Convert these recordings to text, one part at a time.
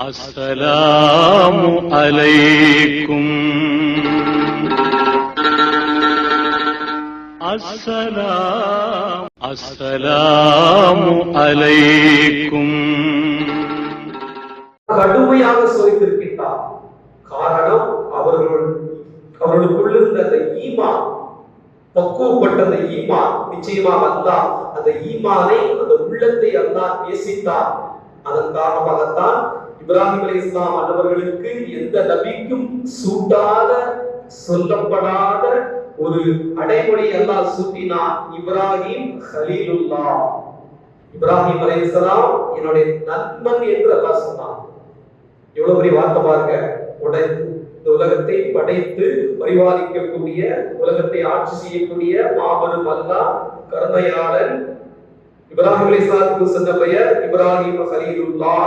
السلام عليكم السلام السلام عليكم கடுமையாக சோதித்திருக்கின்றார் காரணம் அவர்கள் அவர்களுக்குள் இருந்த அந்த ஈமான் பக்குவப்பட்ட அந்த ஈமான் நிச்சயமாக அல்லாஹ் அந்த ஈமானை அந்த உள்ளத்தை அல்லாஹ் நேசித்தார் அதன் காரணமாகத்தான் இப்ராஹிம் அலி இஸ்லாம் அன்னவர்களுக்கு எந்த நபிக்கும் சூட்டாத சொல்லப்படாத ஒரு அடைமொழி அல்லாஹ் சூட்டினான். இப்ராஹிம் ஹலீலுல்லா இப்ராஹிம் அலைஹிஸ்ஸலாம் என்னுடைய நண்பன் என்று அல்லாஹ் சொன்னான். எவ்வளவு பெரிய வார்த்தை பாருங்க. உடை இந்த உலகத்தை படைத்து பரிபாலிக்கக்கூடிய உலகத்தை ஆட்சி செய்யக்கூடிய மாபெரும் அல்லாஹ் கருணையாளன் இப்ராஹிம் அலைஹிஸ்ஸலாத்துக்கு சென்ற பெயர் இப்ராஹிம் ஹலீலுல்லா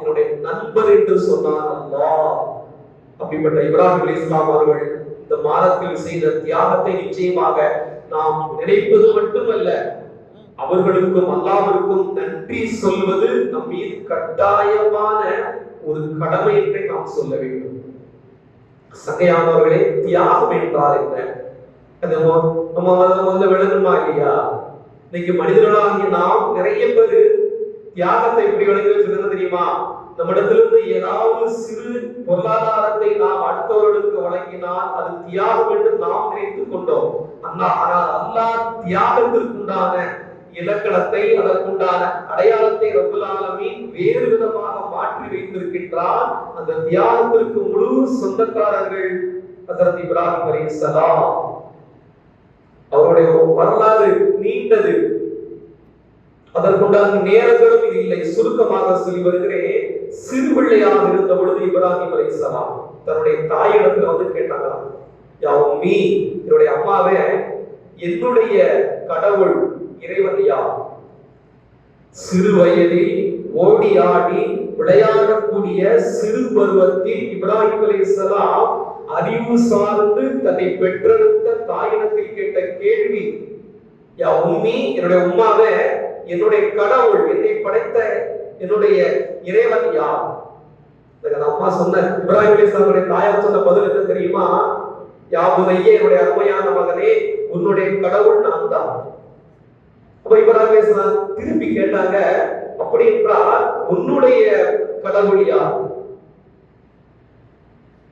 என்னுடைய நண்பர் என்று சொன்னார் அல்லாஹ். அப்படிப்பட்ட இப்ராஹிம் அலிஸ்லாம் அவர்கள் இந்த மாதத்தில் செய்த தியாகத்தை நிச்சயமாக நாம் நினைப்பது மட்டுமல்ல அவர்களுக்கும் அல்லாவிற்கும் நன்றி சொல்வது நம் மீது கட்டாயமான ஒரு கடமை என்றே நாம் சொல்ல வேண்டும். சகையானவர்களே தியாகம் என்றால் என்ன? அது நம்ம முதல்ல முதல்ல இல்லையா? இன்னைக்கு மனிதர்களாகிய நாம் நிறைய பேர் தியாகத்தை எப்படி விளங்கி வச்சிருந்தது தெரியுமா? நம்மிடத்திலிருந்து ஏதாவது சிறு பொருளாதாரத்தை நாம் அடுத்தவர்களுக்கு வழங்கினால் அது தியாகம் என்று நாம் நினைத்துக் கொண்டோம். அல்லாஹ் ஆனால் அல்லாஹ் தியாகத்திற்குண்டான இலக்கணத்தை அதற்குண்டான அடையாளத்தை ரப்புல் வேறு விதமாக மாற்றி வைத்திருக்கின்றார் அந்த தியாகத்திற்கு முழு சொந்தக்காரர்கள் ஹஜரத் இப்ராஹிம் அலைஹிஸ்ஸலாம் அவருடைய வரலாறு நீண்டது. அதற்குண்டான நேரங்களும் இது இல்லை. சுருக்கமாக சொல்லி வருகிறேன். சிறுபிள்ளையாக இருந்த பொழுது இப்ராஹிம் அலைஹிஸ்ஸலாம் தன்னுடைய தாயிடத்துல வந்து கேட்டாங்களாம் யா உம்மி என்னுடைய அம்மாவே என்னுடைய கடவுள் இறைவன் யார் சிறு வயதில் ஓடி ஆடி விளையாடக்கூடிய சிறு பருவத்தில் இப்ராஹிம் அலைஹிஸ்ஸலாம் அறிவு சார்ந்து தன்னை பெற்றெடுத்த தாயினத்தில் கேட்ட கேள்வி யா உம்மி என்னுடைய உம்மாவே என்னுடைய கடவுள் என்னை படைத்த என்னுடைய இறைவன் யார்? அம்மா சொன்ன இப்ராஹிம் அலைஹிஸ்ஸலாமுடைய தாயார் சொன்ன பதில் என்ன தெரியுமா? யா என்னுடைய அருமையான மகனே உன்னுடைய கடவுள் நான் தான். அப்ப இப்ராஹிம் அலைஹிஸ்ஸலாம் திருப்பி கேட்டாங்க அப்படி என்றால் உன்னுடைய கடவுள் யார்?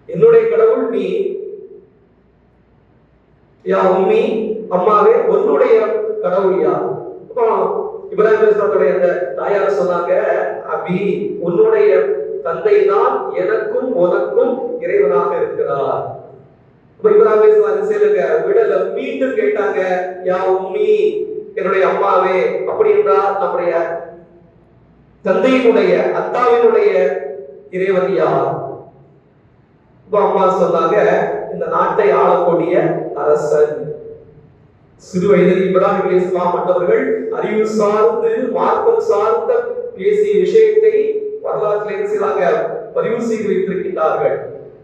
என்னுடைய கடவுள் நீ யா உம்மி அம்மாவே உன்னுடைய கடவுள் யா. அப்போ இப்ராஹிம் அந்த தாயார் சொன்னாங்க அபி உன்னுடைய தந்தை தான் எனக்கும் உனக்கும் இறைவனாக இருக்கிறார். அப்ப இப்ராஹிம் அலைஹிஸ்ஸலாம் செய்யலங்க விடல மீண்டும் கேட்டாங்க யா உம்மி என்னுடைய அம்மாவே. அப்படி என்றால் நம்முடைய தந்தையினுடைய அத்தாவினுடைய இறைவன் யார்? இப்போ அம்மா சொன்னாங்க இந்த நாட்டை ஆளக்கூடிய அரசன். சிறு வயதில் இப்ராஹிம் அலைஹிஸ்ஸலாம் மற்றவர்கள் அறிவு சார்ந்து மார்க்கம் சார்ந்த பேசிய விஷயத்தை வரலாற்றில் சிலாக பதிவு செய்து வைத்திருக்கின்றார்கள்.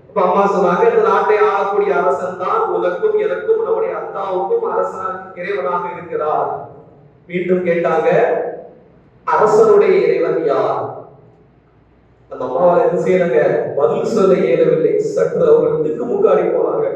இப்ப அம்மா சொன்னாங்க இந்த நாட்டை ஆளக்கூடிய அரசன் தான் உனக்கும் எனக்கும் நம்முடைய அத்தாவுக்கும் அரசனாக இறைவனாக இருக்கிறார். மீண்டும் கேட்டாங்க அரசனுடைய இறைவன் யார்? அந்த அம்மாவை என்ன செய்யறாங்க? பதில் சொல்ல இயலவில்லை. சற்று அவர்கள் திக்கு முக்காடி போனாங்க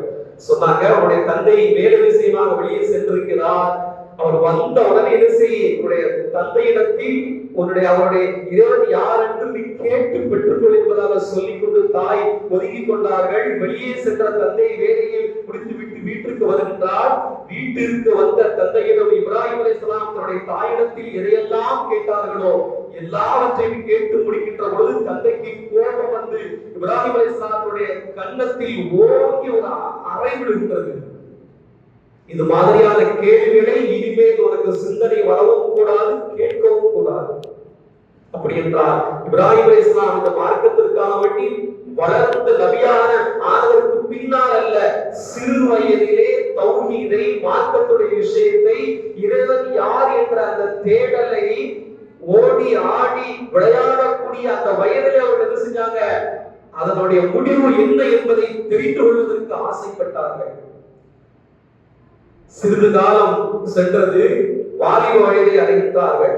சொன்னாங்க அவருடைய தந்தை வேலை விஷயமாக வெளியே சென்றிருக்கிறார். அவர் வந்த உடனே என்ன செய்ய உன்னுடைய தந்தையிடத்தில் உன்னுடைய அவருடைய இறைவன் யார் என்று நீ கேட்டு பெற்றுக்கொள் என்பதாக சொல்லிக்கொண்டு தாய் ஒதுங்கி கொண்டார்கள். வெளியே சென்ற தந்தை வேலையில் முடித்துவிட்டு வீட்டிற்கு வருகின்றார். வீட்டிற்கு வந்த தந்தையிடம் இப்ராஹிம் அலைஹிஸ்ஸலாம் தன்னுடைய தாயிடத்தில் எதையெல்லாம் கேட்டார்களோ எல்லாவற்றையும் கேட்டு முடிக்கின்ற பொழுது தந்தைக்கு கோபம் வந்து இப்ராஹிம் அலைஹிஸ்ஸலாத்துடைய கன்னத்தில் ஓங்கி ஒரு அறை விழுகின்றது. இது மாதிரியான கேள்விகளை இனிமேல் உனக்கு சிந்தனை வரவும் கூடாது கேட்கவும் கூடாது. அப்படி என்றால் இப்ராஹிம் அலைஹிஸ்ஸலாம் இந்த மார்க்கத்திற்காக வேண்டி வளர்ந்த நபியான ஆனதற்கு பின்னால் அல்ல சிறு வயதிலே தௌஹீதை மார்க்கத்துடைய விஷயத்தை இறைவன் யார் என்ற அந்த தேடலை ஓடி ஆடி விளையாடக்கூடிய அந்த வயதிலே அவர்கள் என்ன செஞ்சாங்க? அதனுடைய முடிவு என்ன என்பதை தெரிந்து கொள்வதற்கு ஆசைப்பட்டார்கள். சிறிது காலம் சென்றது வாலிப வயதை அடைந்தார்கள்.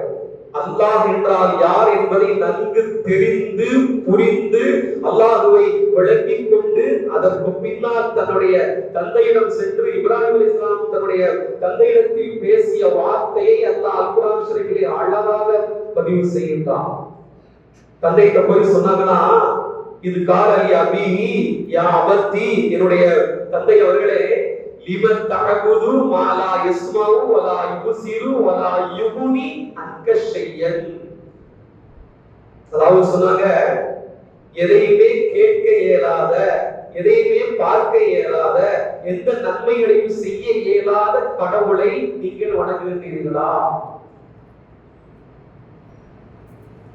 அல்லாஹ் என்றால் யார் என்பதை நன்கு தெரிந்து புரிந்து அல்லாஹுவை விளங்கிக் கொண்டு அதற்கு பின்னால் தன்னுடைய தந்தையிடம் சென்று இப்ராஹிம் அலி இஸ்லாம் தன்னுடைய தந்தையிடத்தில் பேசிய வார்த்தையை அல்லாஹ் அல் குரான் அழகாக பதிவு செய்கின்றான். தந்தைகிட்ட போய் சொன்னாங்கன்னா இது காலி அபி யா அபத்தி என்னுடைய தந்தை அவர்களே இவர் தகபுது மாலா யஸ்மாவு வலா யுபசிரு வலா யுகுனி அன்க அதாவது சொன்னாங்க எதையுமே கேட்க இயலாத எதையுமே பார்க்க இயலாத எந்த நன்மைகளையும் செய்ய இயலாத கடவுளை நீங்கள் வணங்குகிறீர்களா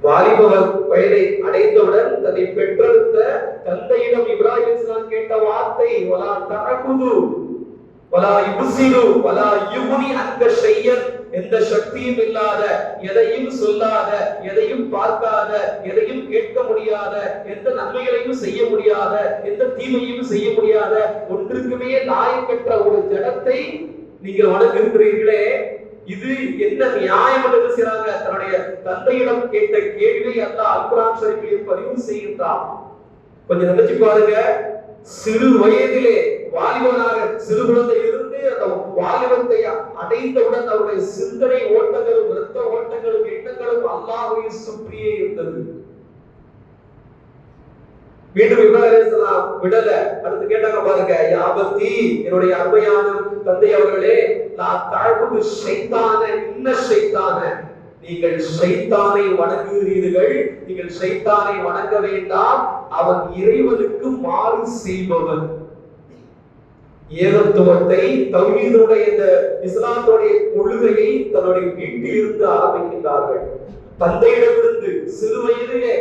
வாலிப வயதை அடைந்தவுடன் தன்னை பெற்றெடுத்த தந்தையிடம் இப்ராஹிம் கேட்ட வார்த்தை வலா தரகுது வலா யுசிரு வலா யுகுனி அந்த செய்யன் எந்த சக்தியும் இல்லாத எதையும் சொல்லாத எதையும் பார்க்காத எதையும் கேட்க முடியாத எந்த நன்மைகளையும் செய்ய முடியாத எந்த தீமையும் செய்ய முடியாத ஒன்றுக்குமே நாயக்கற்ற ஒரு ஜடத்தை நீங்கள் வணங்குகிறீர்களே. இது என்ன நியாயம் என்று செய்றாங்க தன்னுடைய தந்தையிடம் கேட்ட கேள்வி அல்ல அல்குரான் ஷரீஃபில் பதிவு செய்கின்றார் கொஞ்சம் நினைச்சு பாருங்க. சிறு வயதிலே வாலிபனாக சிறு குழந்தை இருந்து அந்த வாலிபத்தை அடைந்தவுடன் அவருடைய சிந்தனை ஓட்டங்களும் இரத்த ஓட்டங்களும் எண்ணங்களும் அல்லாஹுவை சுற்றியே இருந்தது. மீண்டும் இப்ராஹிம் விடல. அடுத்து கேட்டாங்க பாருங்க யாபத்தி என்னுடைய அருமையான தந்தை அவர்களே நான் தாழ்வு ஷைத்தான இன்ன ஷைத்தான. நீங்கள் ஷைத்தானை வணங்குகிறீர்கள் நீங்கள் ஷைத்தானை வணங்க வேண்டாம் அவன் இறைவனுக்கு மாறு செய்பவன். ஏகத்துவத்தை தௌஹீதுடைய இந்த இஸ்லாத்துடைய கொள்கையை தன்னுடைய வீட்டில் இருந்து ஆரம்பிக்கின்றார்கள். தந்தையிடமிருந்து சிறு வயதிலே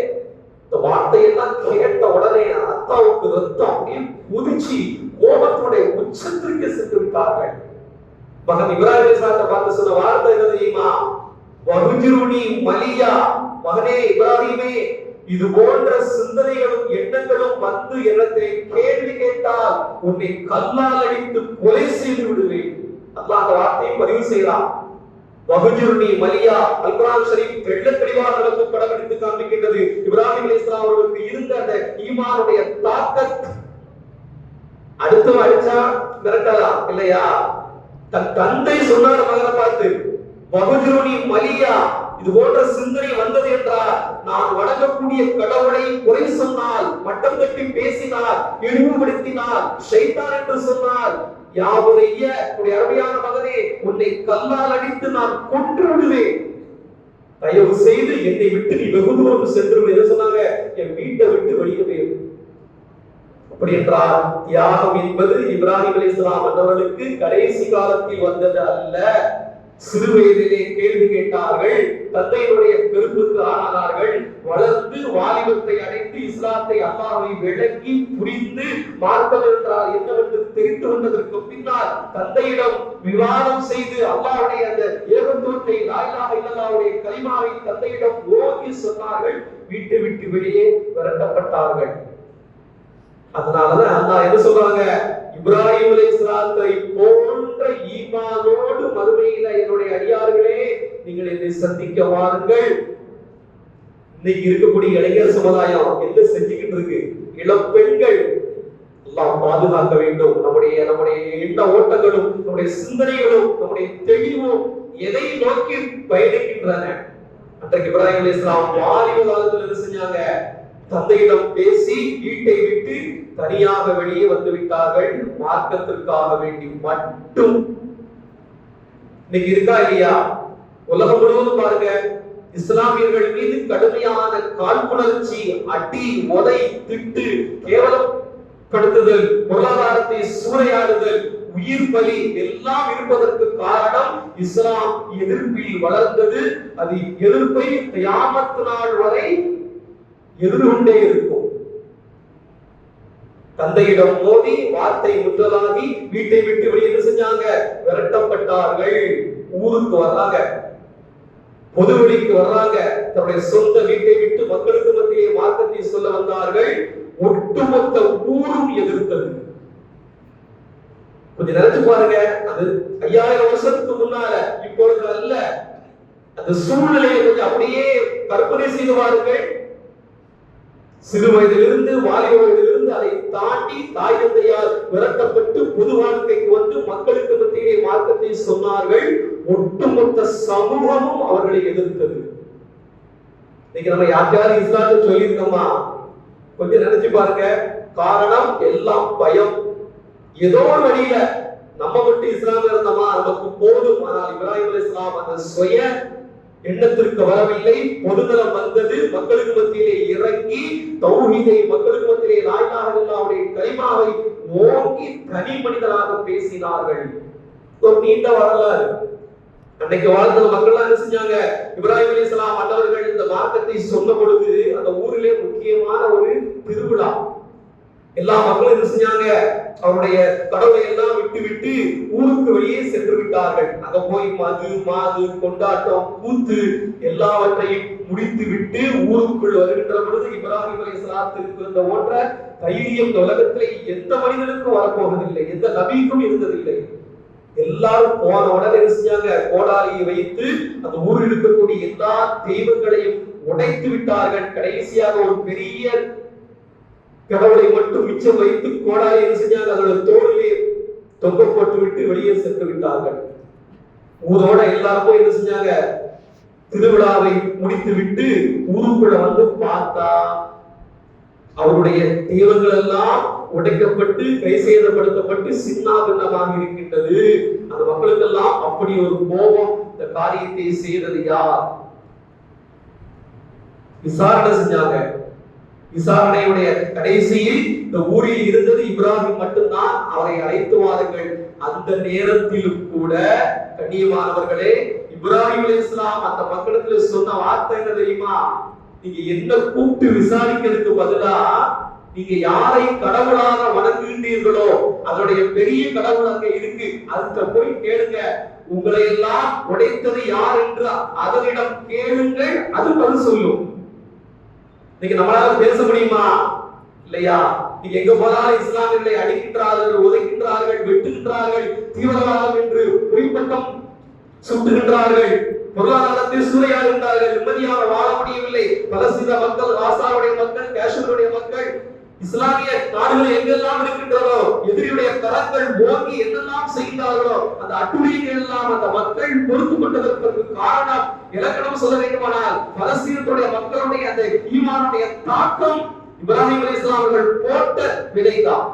இந்த வார்த்தையெல்லாம் கேட்ட உடனே அத்தாவுக்கு ரத்தம் அப்படியே குதிச்சு கோபத்துடைய உச்சத்திற்கு சென்று விட்டார்கள். மகன் இப்ராஹிம் இஸ்லாத்தை பார்த்து சொன்ன வார்த்தை என்ன தெரியுமா? வகுஜிருணி மலியா மகனே இப்ராஹிமே இது போன்ற சிந்தனைகளும் எண்ணங்களும் வந்து என்னத்தை கேள்வி கேட்டால் உன்னை கல்லால் அடித்து கொலை செய்து விடுவேன். அல்லா அந்த வார்த்தையை பதிவு செய்யலாம் வகுஜுர்ணி மலியா அல்குரான் ஷரீப் தெள்ள தெளிவாக நமக்கு படம் எடுத்து காண்பிக்கின்றது. இப்ராஹிம் அலைஹிஸ்ஸலாம் அவர்களுக்கு இருந்த அந்த ஈமானுடைய தாக்கத் அடுத்து அடிச்சா மிரட்டலாம் இல்லையா? தன் தந்தை சொன்னார் மகனை பார்த்து. வகுஜுருனி மலியா இது போன்ற சிந்தனை வந்தது என்றால் நான் வணங்கக்கூடிய கடவுளை குறை சொன்னால் மட்டம் தட்டி பேசினால் இழிவுபடுத்தினால் ஷைத்தான் என்று சொன்னால் யாவுடைய உடைய அருமையான மகனே உன்னை கல்லால் அடித்து நான் கொன்று விடுவேன் தயவு செய்து என்னை விட்டு நீ வெகு தூரம் சென்று என்ன சொன்னாங்க? என் வீட்டை விட்டு வெளியே போயிரு அப்படி என்றால் தியாகம் என்பது இப்ராஹிம் அலைஹிஸ்ஸலாம் அவர்களுக்கு கடைசி காலத்தில் வந்தது அல்ல. சிறு வயதிலே கேள்வி கேட்டார்கள் தந்தையினுடைய பெருப்புக்கு ஆனார்கள் வளர்ந்து வாலிபத்தை அடைந்து இஸ்லாத்தை அல்லாவை விளக்கி புரிந்து மார்க்கம் என்றால் என்னவென்று தெரிந்து கொண்டதற்கு பின்னால் தந்தையிடம் விவாதம் செய்து அல்லாவுடைய அந்த ஏகத்துவத்தை லாயிலாக இல்லல்லாவுடைய கலிமாவை தந்தையிடம் ஓங்கி சொன்னார்கள் வீட்டை விட்டு வெளியே விரட்டப்பட்டார்கள். அதனாலதான் அல்லாஹ் என்ன சொல்றாங்க? இப்ராஹிம் அலைஹிஸ்ஸலாத்தை போன்ற ஈமானோடு மறுமையில என்னுடைய அடியார்களே நீங்கள் என்னை சந்திக்க வாருங்கள். இன்னைக்கு இருக்கக்கூடிய இளைஞர் சமுதாயம் என்ன செஞ்சுக்கிட்டு இருக்கு? இளம் பெண்கள் எல்லாம் பாதுகாக்க வேண்டும். நம்முடைய நம்முடைய எண்ண ஓட்டங்களும் நம்முடைய சிந்தனைகளும் நம்முடைய தெளிவும் எதை நோக்கி பயணிக்கின்றன? அன்றைக்கு இப்ராஹிம் அலைஹிஸ்ஸலாம் வாலிப காலத்துல என்ன செஞ்சாங்க. தந்தையிடம் பேசி வீட்டை விட்டு தனியாக வெளியே வந்து விட்டார்கள் மார்க்கத்திற்காக வேண்டி மட்டும். இன்னைக்கு இருக்கா இல்லையா? உலகம் முழுவதும் பாருங்க. இஸ்லாமியர்கள் மீது கடுமையான காழ்ப்புணர்ச்சி அடி உதை திட்டு கேவலம் படுத்துதல் பொருளாதாரத்தை சூறையாடுதல் உயிர் பலி எல்லாம் இருப்பதற்கு காரணம் இஸ்லாம் எதிர்ப்பில் வளர்ந்தது. அது எதிர்ப்பை கியாமத்து நாள் வரை எதிர்கொண்டே இருக்கும். தந்தையிடம் மோதி வார்த்தை முற்றலாகி வீட்டை விட்டு வெளியே செஞ்சாங்க? விரட்டப்பட்டார்கள். ஊருக்கு வர்றாங்க. பொதுவெளிக்கு வர்றாங்க. தன்னுடைய சொந்த வீட்டை விட்டு மக்களுக்கு மத்தியிலே மார்க்கத்தை சொல்ல வந்தார்கள். ஒட்டுமொத்த ஊரும் எதிர்த்தது. கொஞ்சம் நினைச்சு பாருங்க. அது ஐயாயிரம் வருஷத்துக்கு முன்னால இப்பொழுது அல்ல. அந்த சூழ்நிலையை கொஞ்சம் அப்படியே கற்பனை செய்து பாருங்கள். சிறு வயதிலிருந்து வாலிப வயதிலிருந்து அதை தாண்டி தாய் தந்தையால் விரட்டப்பட்டு பொது வாழ்க்கைக்கு வந்து மக்களுக்கு மத்தியிலே மார்க்கத்தை சொன்னார்கள். ஒட்டுமொத்த சமூகமும் அவர்களை எதிர்த்தது. இன்னைக்கு நம்ம யாருக்காவது இஸ்லாத்தை சொல்லியிருக்கோமா? கொஞ்சம் நினைச்சு பாருங்க. காரணம் எல்லாம் பயம். ஏதோ ஒரு வழியில நம்ம மட்டும் இஸ்லாம் இருந்தோமா நமக்கு போதும். ஆனால் இப்ராஹிம் அலைஹிஸ் இஸ்லாம் அந்த சுய எண்ணத்திற்கு வரவில்லை. பொதுநலம் வந்தது. மக்களுக்கு மத்தியிலே இறங்கி தௌஹீதை மக்களுக்கு மத்தியிலே நாயனாக இல்லாவுடைய கலிமாவை ஓங்கி தனி மனிதராக பேசினார்கள். ஒரு நீண்ட வரலாறு. அன்னைக்கு வாழ்ந்த மக்கள்லாம் என்ன செஞ்சாங்க? இப்ராஹிம் அலைஹிஸ்ஸலாம் அன்னவர்கள் இந்த மார்க்கத்தை சொன்ன பொழுது அந்த ஊரிலே முக்கியமான ஒரு திருவிழா. எல்லா மக்களும் என்ன செஞ்சாங்க? அவருடைய கடவுளை எல்லாம் விட்டு விட்டு ஊருக்கு வெளியே சென்று விட்டார்கள். அங்க போய் மது மாது கொண்டாட்டம் கூத்து எல்லாவற்றையும் முடித்து விட்டு ஊருக்குள் வருகின்ற பொழுது இப்ராஹிம் அலைஹிஸ்ஸலாத்திற்கு இருந்த ஓன்ற தைரியம் இந்த உலகத்திலே எந்த மனிதனுக்கும் வரப்போவதில்லை. எந்த நபிக்கும் இருந்ததில்லை. எல்லாரும் போன உடனே என்ன செஞ்சாங்க? கோடாலியை வைத்து அந்த ஊரில் இருக்கக்கூடிய எல்லா தெய்வங்களையும் உடைத்து விட்டார்கள். கடைசியாக ஒரு பெரிய கடவுளை மட்டும் மிச்சம் வைத்து கோடாலி என்ன செஞ்சாங்க அதோட தோளிலே தொங்க போட்டு விட்டு வெளியே சென்று விட்டார்கள். ஊரோட எல்லாருக்கும் என்ன செஞ்சாங்க? திருவிழாவை முடித்து விட்டு ஊருக்குள்ள வந்து பார்த்தா அவருடைய தெய்வங்கள் எல்லாம் உடைக்கப்பட்டு கை சேதப்படுத்தப்பட்டு சின்னாபின்னமாக இருக்கின்றது. அந்த மக்களுக்கெல்லாம் அப்படி ஒரு கோபம். இந்த காரியத்தை செய்தது யார்? விசாரணை செஞ்சாங்க. விசாரணையுடைய கடைசியில் இந்த ஊரில் இருந்தது இப்ராஹிம் மட்டும்தான். அவரை அழைத்து வாருங்கள். அந்த நேரத்திலும் கூட கண்ணியமானவர்களே இப்ராஹிம் இஸ்லாம் அந்த மக்களுக்கு சொன்ன வார்த்தை என்ன தெரியுமா? நீங்க என்ன கூப்பிட்டு விசாரிக்கிறதுக்கு பதிலா நீங்க யாரை கடவுளாக வணங்குகின்றீர்களோ அதனுடைய பெரிய கடவுள் அங்க இருக்கு. அதுக்கு போய் கேளுங்க. உங்களை எல்லாம் உடைத்தது யார் என்று அதனிடம் கேளுங்கள். அது பதில் சொல்லும். இன்னைக்கு நம்மளால பேச முடியுமா? இல்லையா? நீங்க எங்க போனாலும் இஸ்லாமியர்களை அடிக்கின்றார்கள் உதைக்கின்றார்கள் வெட்டுகின்றார்கள் தீவிரவாதம் என்று பொய்ப்பட்டம் சுட்டுகின்றார்கள் பொருளாதாரத்தில் சூறையாடுகின்றார்கள் நிம்மதியாக வாழ முடியவில்லை. பலஸ்தீன மக்கள் காசாவுடைய மக்கள் காஷ்மீருடைய மக்கள் இஸ்லாமிய நாடுகள் எங்கெல்லாம் இருக்கின்றதோ எதிரியுடைய தரங்கள் ஓங்கி என்னெல்லாம் செய்தார்களோ அந்த அட்டுழியங்கள் எல்லாம் அந்த மக்கள் பொறுத்து கொண்டதற்கு காரணம் இலக்கணம் சொல்ல வேண்டுமானால் பலஸ்தீனத்துடைய மக்களுடைய அந்த ஈமானுடைய தாக்கம் இப்ராஹிம் அலைஹிஸ்ஸலாம் அவர்கள் போட்ட விதைதான்.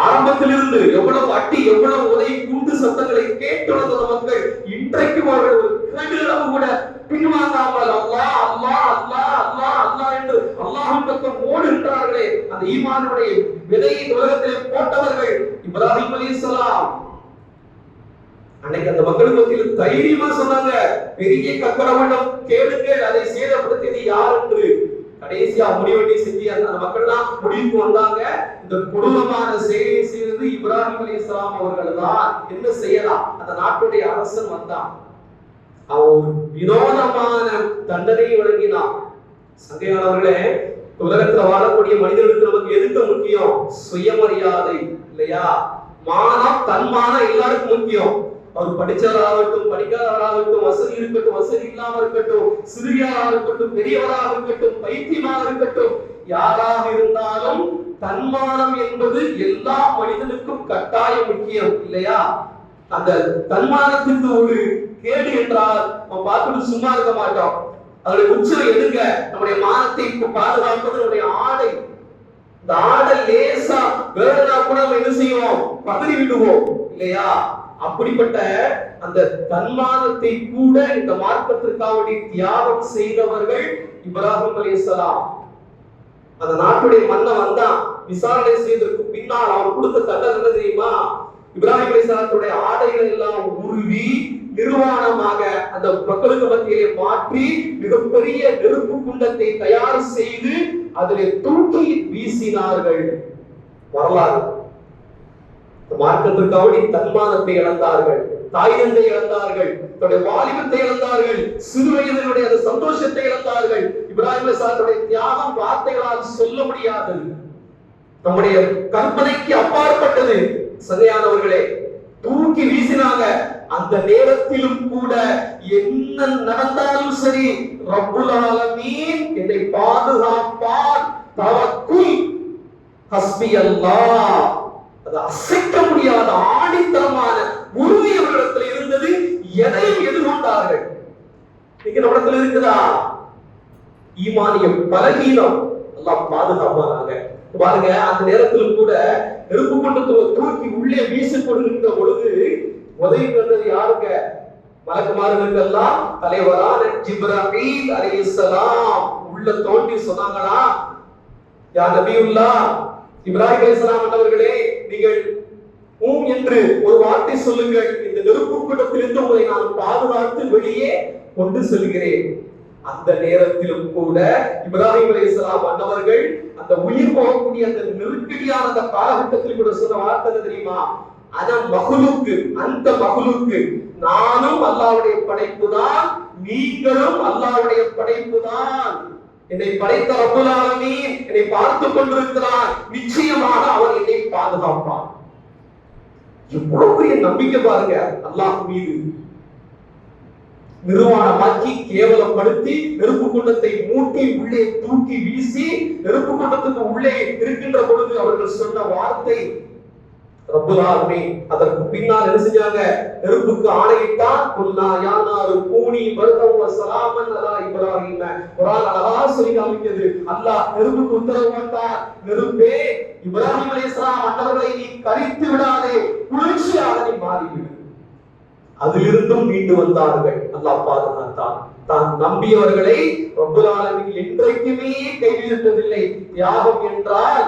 ஆரம்பத்திலிருந்து எவ்வளவு அட்டி எவ்வளவு உதவி குண்டு சத்தங்களை கேட்டு வளர்ந்த மக்கள் இன்றைக்கும் அவர்கள் ஒரு கேடுகளவு கூட பின்வாங்காமல் அல்லா அல்லா அல்லா அல்லா அல்லா என்று அல்லாஹும் ஈமானுடைய விதையை உலகத்தில் போட்டவர்கள் இப்ராஹிம் அலைஹிஸ்ஸலாம் அன்னைக்கு அந்த மக்கள் மத்தியில் தைரியமா சொன்னாங்க பெரிய கக்கரவண்டம் கேளுங்கள் அதை சேதப்படுத்தியது யார் என்று. கடைசியா முடிவெட்டி செஞ்சு அந்த மக்கள்லாம் மக்கள் எல்லாம் முடிவுக்கு வந்தாங்க. இந்த கொடூரமான செயலை செய்தது இப்ராஹிம் அலைஹிஸ்ஸலாம் அவர்கள் தான் என்ன செய்யலாம்? அந்த நாட்டுடைய அரசன் வந்தான். அவன் வினோதமான தண்டனையை வழங்கினான். சங்கையாளர்களே உலகத்துல வாழக்கூடிய மனிதர்களுக்கு நமக்கு எதுக்கு முக்கியம்? சுயமரியாதை இல்லையா? மானம் தன்மானம் எல்லாருக்கும் முக்கியம். அவர் படிச்சவராகட்டும் படிக்காதவராகட்டும் வசதி இருக்கட்டும் வசதி இல்லாம இருக்கட்டும் சிறியவராக இருக்கட்டும் பெரியவராக இருக்கட்டும் பைத்தியமாக இருக்கட்டும் யாராக இருந்தாலும் தன்மானம் என்பது எல்லா மனிதனுக்கும் கட்டாயம் முக்கியம் இல்லையா? அந்த தன்மானத்துக்கு ஒரு கேடு என்றால் நம்ம பார்த்துட்டு சும்மா இருக்க மாட்டோம். அதனுடைய உச்சம் எதுங்க நம்முடைய மானத்தை பாதுகாப்பது நம்முடைய ஆடை. இந்த ஆடை லேசா வேறனா கூட நம்ம என்ன செய்வோம்? பதறி விடுவோம். இல்லையா? அப்படிப்பட்ட அந்த தன்மானத்தை கூட இந்த மார்க்கத்திற்காக தியாகம் செய்தவர்கள் இப்ராஹிம் அலைஹிஸ்ஸலாம் அந்த நாட்டுடைய மன்னன் வந்தான். விசாரணை செய்ததற்கு பின்னால் அவர் கொடுத்த தண்டனை என்ன தெரியுமா? இப்ராஹிம் அலைஹிஸ்ஸலாத்துடைய ஆடைகள் எல்லாம் உருவி அந்த மக்களுக்கு மத்தியிலே மாற்றி மிகப்பெரிய நெருப்பு குண்டத்தை தயார் செய்து அதிலே தூக்கி வீசினார்கள். வரலாறு. மார்க்கத்திற்காவடி தன்மானத்தை இழந்தார்கள் தாய் தந்தை இழந்தார்கள் தன்னுடைய வாலிபத்தை இழந்தார்கள் சிறு வயதினுடைய அந்த சந்தோஷத்தை இழந்தார்கள். இப்ராஹிம் அலைஹிஸ்ஸலாத்துடைய தியாகம் வார்த்தைகளால் சொல்ல முடியாதது நம்முடைய கற்பனைக்கு அப்பாற்பட்டது. சதையானவர்களே தூக்கி வீசினாங்க. அந்த நேரத்திலும் கூட என்ன நடந்தாலும் சரி ரப்புல் என்னை பாதுகாப்பார். தவக்குல் ஹஸ்பி அல்லா அது அசைக்க முடியாத ஆணித்தரமான உறுதி அவர்களிடத்தில் இருந்தது. எதையும் எதிர்கொண்டார்கள். இன்னைக்கு நம்மிடத்தில் இருக்குதா? ஈமானிய பலகீனம். எல்லாம் பாதுகாப்பானாங்க பாருங்க அந்த நேரத்தில் கூட நெருப்பு கொண்டு தூக்கி உள்ளே வீசிக் கொடுக்கின்ற பொழுது உதவி பெற்றது யாருங்க? மலக்குமார்களுக்கெல்லாம் தலைவரான ஜிப்ரஹீல் அலைஹிஸ்ஸலாம். உள்ள தோண்டி சொன்னாங்களா? யா நபியுல்லா இப்ராஹிம் அலைஹிஸ்ஸலாம் அண்ணவர்களே நீங்கள் ஊம் என்று ஒரு வார்த்தை சொல்லுங்கள். இந்த நெருப்பு கூட்டத்திலிருந்து உங்களை நான் பாதுகாத்து வெளியே கொண்டு செல்கிறேன். அந்த நேரத்திலும் கூட இப்ராஹிம் அலைஹிஸ்ஸலாம் அண்ணவர்கள் அந்த உயிர் போகக்கூடிய அந்த நெருக்கடியான அந்த காலகட்டத்தில் கூட சொன்ன வார்த்தை தெரியுமா? அதன் மகளுக்கு அந்த மகளுக்கு நானும் அல்லாவுடைய படைப்பு தான் நீங்களும் அல்லாவுடைய படைப்பு தான் என்னை படைத்த ரப்புல் என்னை பார்த்து கொண்டிருக்கிறார். நிச்சயமாக அவர் என்னை பாதுகாப்பார். எவ்வளவு பெரிய நம்பிக்கை பாருங்க அல்லாஹ் மீது. நிர்வாணமாக்கி கேவலப்படுத்தி நெருப்பு குண்டத்தை மூட்டி உள்ளே தூக்கி வீசி நெருப்பு குண்டத்துக்கு உள்ளே இருக்கின்ற பொழுது அவர்கள் சொன்ன வார்த்தை ரபுலாலுமே அதற்கு பின்னால் என்ன செஞ்சாங்க? நெருப்புக்கு ஆணையிட்டார். குல்லா யானாரு கூனி பர்தம் சலாமன் அலா இப்ராஹீம. குர்ஆன் அழகா சொல்லி காமிக்கிறது. அல்லாஹ் நெருப்புக்கு உத்தரவு போட்டார் நெருப்பே இப்ராஹிம் அலைஹிஸ்ஸலாம் மற்றவர்களை நீ கரித்து விடாதே. குளிர்ச்சியாக நீ மாறிவிடு. அதிலிருந்தும் மீண்டு வந்தார்கள். அல்லாஹ் பாதுகாத்தான். தான் நம்பியவர்களை ரப்புல் என்றைக்குமே கைவிட்டதில்லை தியாகம் என்றால்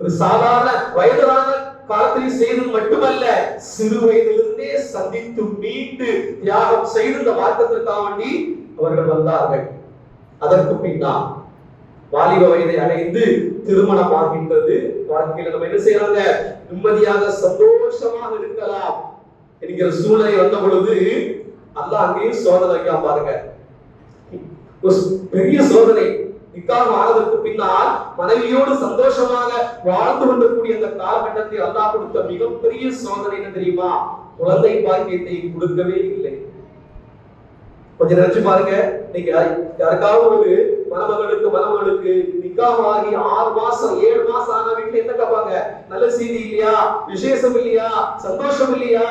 ஒரு சாதாரண வயதான பிரார்த்தனை செய்தது மட்டுமல்ல சிறு வயதிலிருந்தே சந்தித்து மீண்டு தியாகம் செய்து இந்த மார்க்கத்திற்காக வேண்டி அவர்கள் வந்தார்கள். அதற்கு பின்னால் வாலிப வயதை அடைந்து திருமணம் ஆகின்றது. வாழ்க்கையில நம்ம என்ன செய்யறாங்க? நிம்மதியாக சந்தோஷமாக இருக்கலாம் என்கிற சூழ்நிலை வந்த பொழுது அல்லாஹ் அங்கேயும் சோதனை வைக்காம பாருங்க. ஒரு பெரிய சோதனை. நிக்காக ஆனதற்கு பின்னால் மனைவியோடு சந்தோஷமாக வாழ்ந்து கொண்டிருக்கூடிய அந்த காலகட்டத்தை அல்லாஹ் கொடுத்த மிகப்பெரிய சோதனை என்ன தெரியுமா? குழந்தை பாக்கியத்தை கொடுக்கவே இல்லை. கொஞ்சம் நினைச்சு பாருங்க. நீங்க யாருக்காவது ஒரு மணமகளுக்கு மணமகளுக்கு நிக்காக ஆறு மாசம் ஏழு மாசம் ஆன வீட்டுல என்ன கேட்பாங்க? நல்ல செய்தி இல்லையா? விசேஷம் இல்லையா? சந்தோஷம் இல்லையா?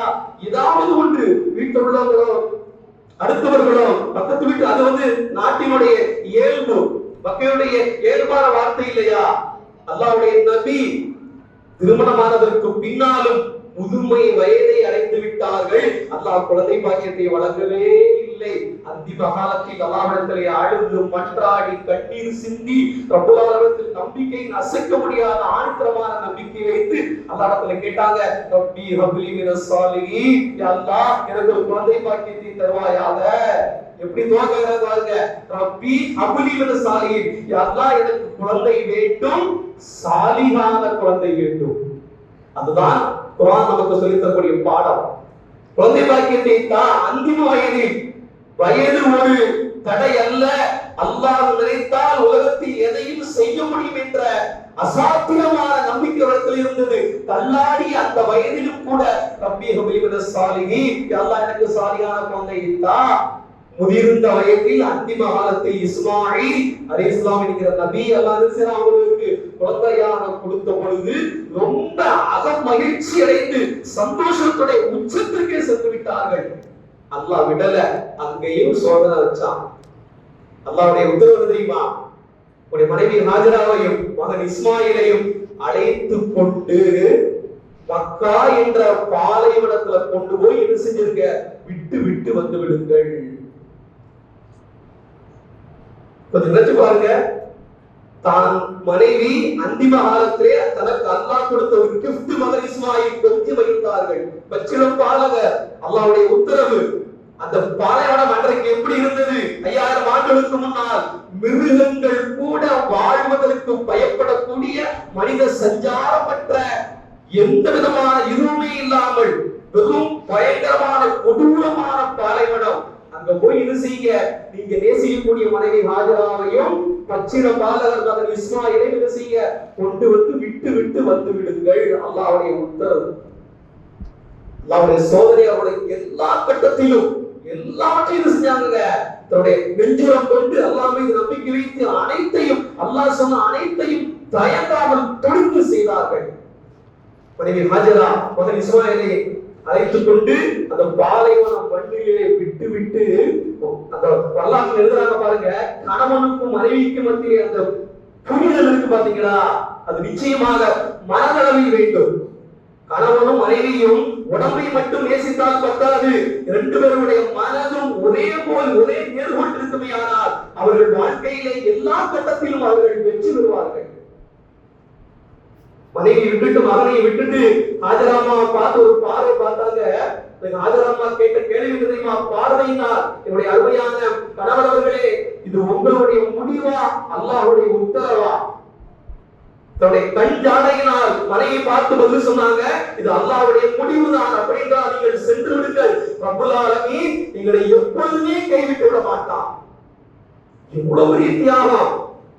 ஏதாவது ஒன்று வீட்டில் உள்ளவங்களோ அடுத்தவர்களோ பக்கத்து வீட்டு அது வந்து நாட்டினுடைய இயல்பு. மக்களுடைய இயல்பான வார்த்தை இல்லையா? அல்லாவுடைய நபி திருமணமானதற்கு பின்னாலும் முதுமை வயதை அடைந்து விட்டார்கள். அல்லாஹ் குழந்தை பாக்கியத்தை வழங்கவே இல்லை. அந்திம காலத்தில் அல்லாவிடத்திலே அழுது மன்றாடி கண்ணீர் சிந்தி பிரபுலாளத்தில் நம்பிக்கை அசைக்க முடியாத ஆணித்தரமான நம்பிக்கை வைத்து அல்லாடத்துல கேட்டாங்க ரப்பி ஹப்லி மின அல்லாஹ் எனக்கு ஒரு குழந்தை பாக்கியத்தை தருவாயாக. எப்படி துவங்குறது பாருங்க ரப்பி ஹப்லி மின சாலிஹீன். அல்லாஹ் எனக்கு குழந்தை வேண்டும் சாலிகான குழந்தை வேண்டும். அதுதான் குரான் நமக்கு சொல்லி தரக்கூடிய பாடம். குழந்தை பாக்கியத்தை தான் அந்திம வயதில். வயது ஒரு தடை அல்ல. அல்லாஹ் நினைத்தால் உலகத்தில் எதையும் செய்ய முடியும் என்ற அசாத்தியமான நம்பிக்கை இடத்தில் இருந்தது. தள்ளாடி அந்த வயதிலும் கூட ரப்பி ஹபிலிமின சாலிகி அல்லாஹ் எனக்கு சாலியான குழந்தை தான். முதிர்ந்த வயதில் அந்திம காலத்தில் இஸ்மாயில் அலி இஸ்லாம் என்கிற நபி அல்லாஹ் அவர்களுக்கு குழந்தையாக கொடுத்த பொழுது ரொம்ப அக மகிழ்ச்சி அடைந்து சந்தோஷத்துடைய உச்சத்திற்கே சென்று விட்டார்கள். அல்லாஹ் விடல அங்கேயும் சோதனை வச்சான். அல்லாவுடைய உத்தரவு தெரியுமா? உடைய மனைவி ஹாஜராவையும் மகன் இஸ்மாயிலையும் அழைத்து கொண்டு மக்கா என்ற பாலைவனத்துல கொண்டு போய் என்ன செஞ்சிருக்க? விட்டு விட்டு வந்து விடுங்கள். கொஞ்சம் நினைச்சு பாருங்க. தான் மனைவி அந்திம காலத்திலே தனக்கு அல்லாஹ் கொடுத்த ஒரு கிஃப்ட் மகன் இஸ்மாயில் கொஞ்சி வைத்தார்கள் பச்சிலம் பாலக அல்லாவுடைய உத்தரவு. அந்த பாலைவனம் அன்றைக்கு எப்படி இருந்தது? ஐயாயிரம் ஆண்டுகளுக்கு முன்னால் மிருகங்கள் கூட வாழ்வதற்கு பயப்படக்கூடிய மனித சஞ்சாரமற்ற எந்த விதமான இருமை இல்லாமல் வெறும் பயங்கரமான கொடூரமான பாலைவனம் அங்க போய் இது செய்ய நீங்க நேசிக்கக்கூடிய மனைவி ஹாஜராவையும் பச்சிர பாலகர் மகன் இஸ்மாயிலை இது செய்ய கொண்டு வந்து விட்டு விட்டு வந்து விடுங்கள். அல்லாவுடைய உத்தரவு. அல்லாவுடைய சோதனை அவருடைய எல்லா கட்டத்திலும் எல்லாவற்றையும் இது செஞ்சாங்க தன்னுடைய நெஞ்சுரம் கொண்டு அல்லாஹ் நம்பிக்கை வைத்து அனைத்தையும் அல்லாஹ் சொன்ன அனைத்தையும் தயங்காமல் தொடர்ந்து செய்தார்கள். மனைவி ஹாஜரா மகன் இஸ்மாயிலை அழைத்துக் கொண்டு அந்த பாலைவன மண்ணிலே விட்டு விட்டு அந்த வரலாற்று எழுதுறாங்க பாருங்க கணவனுக்கும் மனைவிக்கும் மத்திய அந்த புரிதல் இருக்கு பாத்தீங்களா? அது நிச்சயமாக மனதளவில் வேண்டும். கணவனும் மனைவியும் உடம்பை மட்டும் நேசித்தால் பத்தாது. இரண்டு பேருடைய மனதும் ஒரே போல் ஒரே நேர்கோட்டு ஆனால் அவர்கள் வாழ்க்கையிலே எல்லா கட்டத்திலும் அவர்கள் வெற்றி பெறுவார்கள். மனைவி விட்டுட்டு மகனை விட்டுட்டு ஆஜராமா பார்த்து ஒரு பார்வை பார்த்தாங்க. ராஜராமா கேட்ட கேள்வி தெரியுமா? பார்வையினால் என்னுடைய அருமையான கணவரவர்களே இது உங்களுடைய முடிவா? அல்லாஹுடைய உத்தரவா? தன்னுடைய கண் ஜாடையினால் மனையை பார்த்து பதில் சொன்னாங்க இது அல்லாவுடைய முடிவு தான் அப்படின்றால் நீங்கள் சென்று விடுங்கள். ரப்புல் ஆலமீன் எங்களை எப்பொழுதுமே கைவிட்டு விட மாட்டான். இவ்வளவு பெரிய தியாகம்.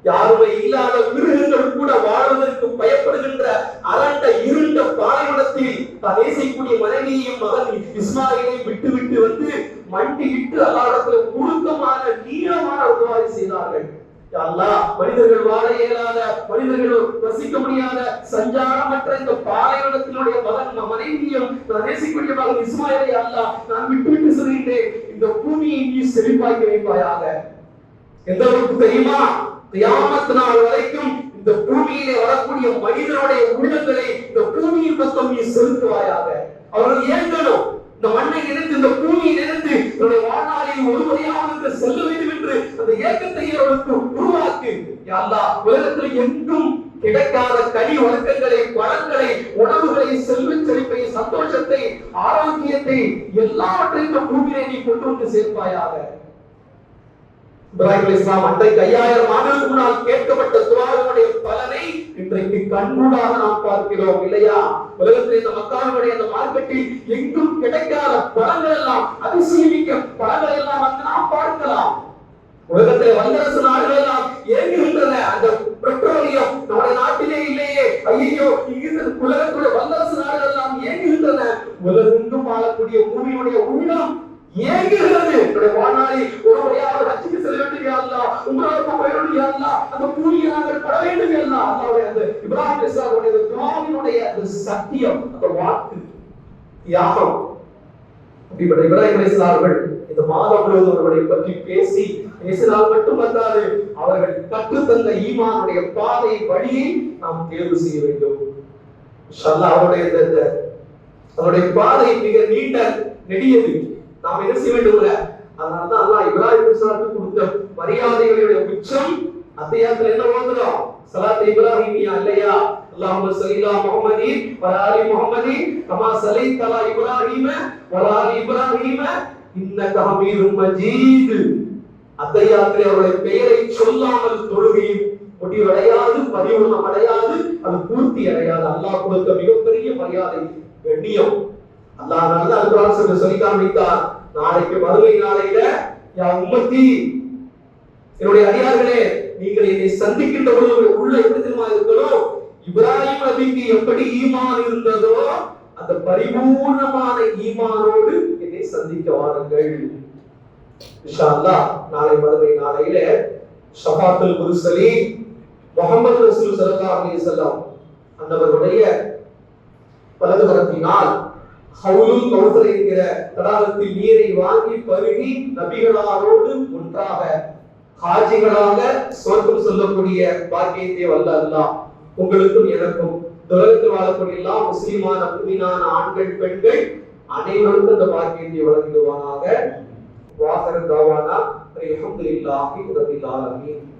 யாருமே இல்லாத மிருகங்கள் கூட வாழ்வதற்கு பயப்படுகின்ற அரண்ட இருண்ட பாலைவனத்தில் தான் நேசிக்கூடிய மனைவியையும் மகன் இஸ்மாயிலையும் விட்டு விட்டு வந்து மண்டியிட்டு அல்லாடத்துல உருக்கமான நீளமான உதவாரி செய்தார்கள். அல்லாஹ் மனிதர்கள் வாழ இயலாத மனிதர்கள் வசிக்க முடியாத சஞ்சாரமற்ற இந்த பாலைவனத்தினுடைய மகன் மனைவியும் நான் நேசிக்கூடிய மகன் இஸ்மாயிலை அல்லா நான் விட்டு விட்டு சொல்லிட்டு இந்த பூமியை நீ செழிப்பாக்கி வைப்பாயாக. எந்த அளவுக்கு தெரியுமா? கியாமத் நாள் வரைக்கும் இந்த பூமியிலே வரக்கூடிய மனிதனுடைய உள்ளங்களை இந்த பூமியின் பக்கம் நீ செலுத்துவாயாக. அவர்கள் ஏங்கணும் இந்த மண்ணை இருந்து இந்த பூமியை நினைத்து தன்னுடைய வாழ்நாளில் ஒரு முறையாவது செல்ல வேண்டும் என்று அந்த ஏக்கத்தை அவர்களுக்கு உருவாக்கு. யாரா உலகத்தில் எங்கும் கிடைக்காத கனி வழக்கங்களை பழங்களை உணவுகளை செல்வ செழிப்பை சந்தோஷத்தை ஆரோக்கியத்தை எல்லாவற்றையும் இந்த பூமியிலே நீ கொண்டு வந்து சேர்ப்பாயாக. இப்ராஹிம் இஸ்லாம் அன்றைக்கு ஐயாயிரம் ஆண்டுகளுக்கு முன்னால் கேட்கப்பட்ட துவாரனுடைய பலனை இன்றைக்கு கண்கூடாக நாம் பார்க்கிறோம் இல்லையா? உலகத்தில் இந்த மக்காவினுடைய அந்த மார்க்கெட்டில் எங்கும் கிடைக்காத பழங்கள் எல்லாம் அதிசயமிக்க பழங்கள் எல்லாம் வந்து நாம் பார்க்கலாம். உலகத்திலே வல்லரசு நாடுகள் எல்லாம் இயங்குகின்றன. அந்த பெட்ரோலியம் நம்முடைய நாட்டிலே இல்லையே. ஐயோ இங்கிருந்து உலகத்துடைய வல்லரசு நாடுகள் எல்லாம் இயங்குகின்றன. உலகெங்கும் வாழக்கூடிய பூமியுடைய உள்ளம் ஏங்குகிறது. என்னுடைய வாழ்நாளில் ஒரு முறையாவது செல்ல வேண்டும் யா உங்களால் உம்ராவுக்கு போய் அந்த பூமியை நாங்கள் பட வேண்டும் யா அல்லாஹ் அந்த இப்ராஹிம் இஸ்லாமுடைய அந்த சத்தியம் அந்த வாக்கு தியாகம். அப்படிப்பட்ட இப்ராஹிம் அவர்கள் இந்த மாதம் முழுவதும் அவர்களை பற்றி பேசி பேசினால் மட்டும் அவர்கள் கற்றுத்தந்த ஈமானுடைய பாதை வழியை நாம் தேர்வு செய்ய வேண்டும். அவருடைய அவருடைய பாதை மிக நீண்ட நெடியது. நாம் என்ன செய்ய வேண்டும் அதனாலதான் அல்லாஹ் இப்ராஹிம் இஸ்லாத்துக்கு கொடுத்த மரியாதைகளுடைய உச்சம் அத்தியாயத்துல என்ன ஓதுறோம் சலாத் இப்ராஹிமியா இல்லையா? அல்லாஹும்ம ஸல்லி முஹம்மதி வ ஆலி முஹம்மதி கமா ஸல்லைத அலா இப்ராஹிம வ ஆலி இப்ராஹிம இன்னக ஹமீதும் மஜீத். அத்தியாயத்திலே அவருடைய பெயரை சொல்லாமல் தொழுகையும் முடிவடையாது பரிவுணம் அடையாது அது பூர்த்தி அடையாது. அல்லாஹ் கொடுத்த மிகப்பெரிய மரியாதை கண்ணியம். அல்லாஹ் நல்ல அல்குரான் சொல்லி சொல்லி காண்பித்தார். நாளைக்கு மறுமை நாளையில யா உம்மத்தி என்னுடைய அடியார்களே நீங்கள் என்னை சந்திக்கின்ற பொழுது உள்ள எப்படி தெரியுமா இருக்கணும் இப்ராஹிம் நபிக்கு எப்படி ஈமான் இருந்ததோ அந்த பரிபூர்ணமான ஈமானோடு என்னை சந்திக்க வாருங்கள். இன்ஷா அல்லாஹ் நாளை மறுமை நாளையில ஷபாத்துல் முர்சலீன் முகமது ரசூல் ஸல்லல்லாஹு அலி வஸல்லம் அந்தவருடைய வலது கரத்தினால் ஹவுலும் கவுசர் என்கிற தடாகத்தில் நீரை வாங்கி பருகி நபிகளாரோடு ஒன்றாக காஜிகளாக சொர்க்கம் சொல்லக்கூடிய பாக்கியத்தை வல்ல அல்லாஹ் உங்களுக்கும் எனக்கும். இந்த உலகத்தில் வாழக்கூடிய எல்லா முஸ்லிமான புதினான ஆண்கள் பெண்கள் அனைவருக்கும் இந்த பாக்கியத்தை வழங்கிடுவானாக. வாசர தாவானா அலமதுல்லாஹி ரபில் ஆலமீன்.